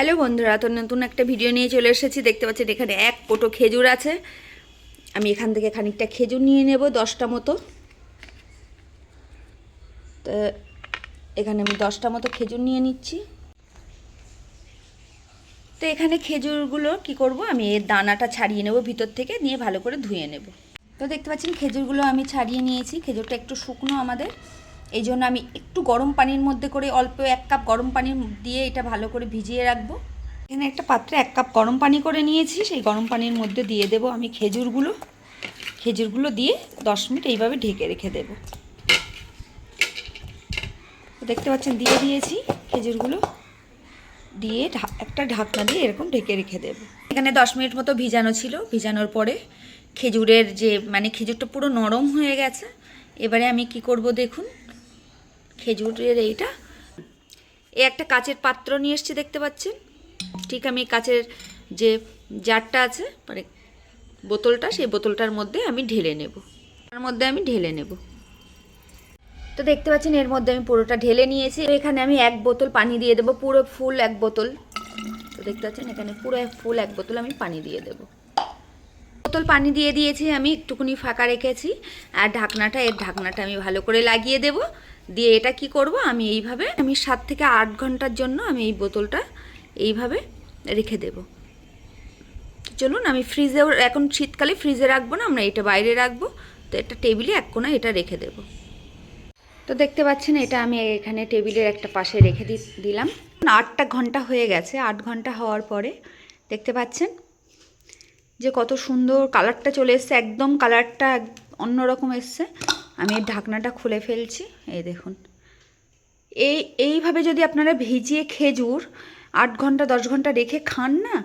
Hello বন্ধুরা, তো নতুন একটা ভিডিও নিয়ে চলে এসেছি। দেখতে পাচ্ছেন এখানে এক কোটো খেজুর আছে। আমি এখান থেকে খানিকটা খেজুর নিয়ে নেব, দশটা মতো। তো এখানে আমি দশটা মতো খেজুর নিয়ে নিচ্ছি। তো এখানে খেজুরগুলো কি করব, আমি এর দানাটা ছাড়িয়ে নেব ভিতর থেকে, নিয়ে ভালো করে ধুয়ে নেব। তো দেখতে পাচ্ছেন, খেজুরগুলো আমি ছাড়িয়ে নিয়েছি। খেজুরটা একটু শুকনো আমাদের। এই জন্য আমি একটু গরম পানির মধ্যে করে অল্প এক কাপ গরম পানি দিয়ে এটা ভালো করে ভিজিয়ে রাখব। এখানে একটা পাত্রে এক কাপ গরম পানি করে নিয়েছি, সেই গরম পানির মধ্যে দিয়ে দেব আমি খেজুরগুলো। খেজুরগুলো দিয়ে দশ মিনিট এইভাবে ঢেকে রেখে দেব। দেখতে পাচ্ছেন, দিয়ে দিয়েছি খেজুরগুলো। দিয়ে একটা ঢাকনা দিয়ে এরকম ঢেকে রেখে দেব। এখানে দশ মিনিট মতো ভিজানো ছিল। ভিজানোর পরে খেজুরের যে মানে খেজুরটা পুরো নরম হয়ে গেছে। এবারে আমি কি করব দেখুন খেজুরের এইটা। এ একটা কাচের পাত্র নিয়ে এসেছি দেখতে পাচ্ছেন। ঠিক আমি কাচের যে জারটা আছে মানে বোতলটা, সেই বোতলটার মধ্যে আমি ঢেলে নেব। তার মধ্যে আমি ঢেলে নেব। তো দেখতে পাচ্ছেন, এর মধ্যে আমি পুরোটা ঢেলে নিয়েছি। এখানে আমি এক বোতল পানি দিয়ে দেবো, পুরো ফুল এক বোতল। তো দেখতে পাচ্ছেন, এখানে পুরো ফুল এক বোতল আমি পানি দিয়ে দেবো। বোতল পানি দিয়ে দিয়েছি, আমি একটুখানি ফাঁকা রেখেছি। আর ঢাকনাটা, এর ঢাকনাটা আমি ভালো করে লাগিয়ে দেব। দিয়ে এটা কি করব আমি এইভাবে, আমি সাত থেকে আট ঘণ্টার জন্য আমি এই বোতলটা এইভাবে রেখে দেব। চলুন, আমি ফ্রিজেও, এখন শীতকালে ফ্রিজে রাখব না, আমরা এটা বাইরে রাখব। তো এটা টেবিলে এক কোণা এটা রেখে দেবো। তো দেখতে পাচ্ছেন, এটা আমি এখানে টেবিলের একটা পাশে রেখে দিলাম। আটটা ঘণ্টা হয়ে গেছে, আট ঘণ্টা হওয়ার পরে দেখতে পাচ্ছেন যে কত সুন্দর কালারটা চলে এসছে, একদম কালারটা অন্যরকম এসছে। আমি ঢাকনাটা খুলে ফেলছি, এই দেখুন। এই, এইভাবে যদি আপনারা ভিজিয়ে খেজুর আট ঘণ্টা, দশ ঘণ্টা রেখে খান না,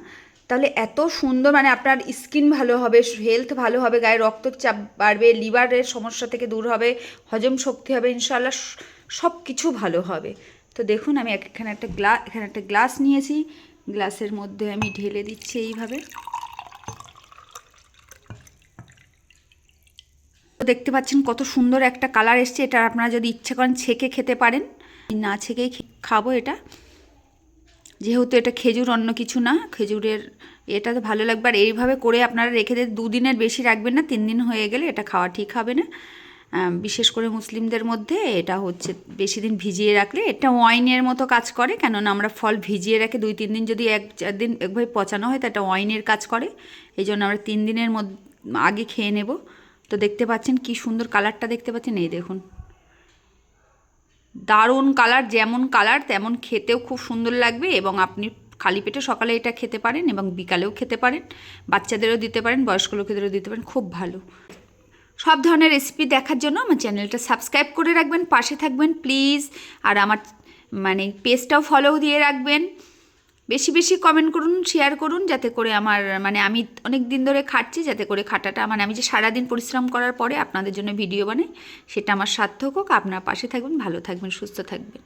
তাহলে এত সুন্দর মানে আপনার স্কিন ভালো হবে, হেলথ ভালো হবে, গায়ে রক্তচাপ বাড়বে, লিভারের সমস্যা থেকে দূর হবে, হজম শক্তি হবে ইনশাল্লাহ সব কিছু ভালো হবে। তো দেখুন, আমি এক, এখানে একটা গ্লাস এখানে একটা গ্লাস নিয়েছি, গ্লাসের মধ্যে আমি ঢেলে দিচ্ছি এইভাবে। দেখতে পাচ্ছেন কত সুন্দর একটা কালার এসছে। এটা আপনারা যদি ইচ্ছা করেন ছেঁকে খেতে পারেন। না ছেঁকেই খাব এটা। যেহেতু এটা খেজুর, অন্য কিছু না। খেজুরের এটা তো ভালো লাগবে। আর এইভাবে করে আপনারা রেখে দিয়ে দুদিনের বেশি রাখবেন না। তিন দিন হয়ে গেলে এটা খাওয়া ঠিক হবে না। বিশেষ করে মুসলিমদের মধ্যে এটা হচ্ছে বেশি দিন ভিজিয়ে রাখলে। এটা ওয়াইনের মতো কাজ করে, কেননা আমরা ফল ভিজিয়ে রাখে দুই, তিন দিন যদি এক, চার দিন একভাবে পচানো হয়, তা এটা ওয়াইনের কাজ করে। এই জন্য আমরা তিন দিনের মধ্যে আগে খেয়ে নেব। তো দেখতে পাচ্ছেন কি সুন্দর কালারটা দেখতে পাচ্ছেন? এই দেখুন। দারুণ কালার, যেমন কালার তেমন খেতেও খুব সুন্দর লাগবে এবং আপনি খালি পেটে সকালে এটা খেতে পারেন এবং বিকালেও খেতে পারেন। বাচ্চাদেরও দিতে পারেন বয়স্ক লোকেদেরও দিতে পারেন, খুব ভালো। সব ধরনের রেসিপি দেখার জন্য আমার চ্যানেলটা সাবস্ক্রাইব করে রাখবেন, পাশে থাকবেন প্লিজ আর আমার মানে পেজটাও ফলো দিয়ে রাখবেন। বেশি বেশি কমেন্ট করুন শেয়ার করুন যাতে করে আমার মানে আমি অনেক দিন ধরে খাটছি যাতে করে খাটাটা মানে আমি যে সারাদিন পরিশ্রম করার পরে আপনাদের জন্য ভিডিও বানাই, সেটা আমার সার্থক হোক। আপনার পাশে থাকবেন, ভালো থাকবেন, সুস্থ থাকবেন।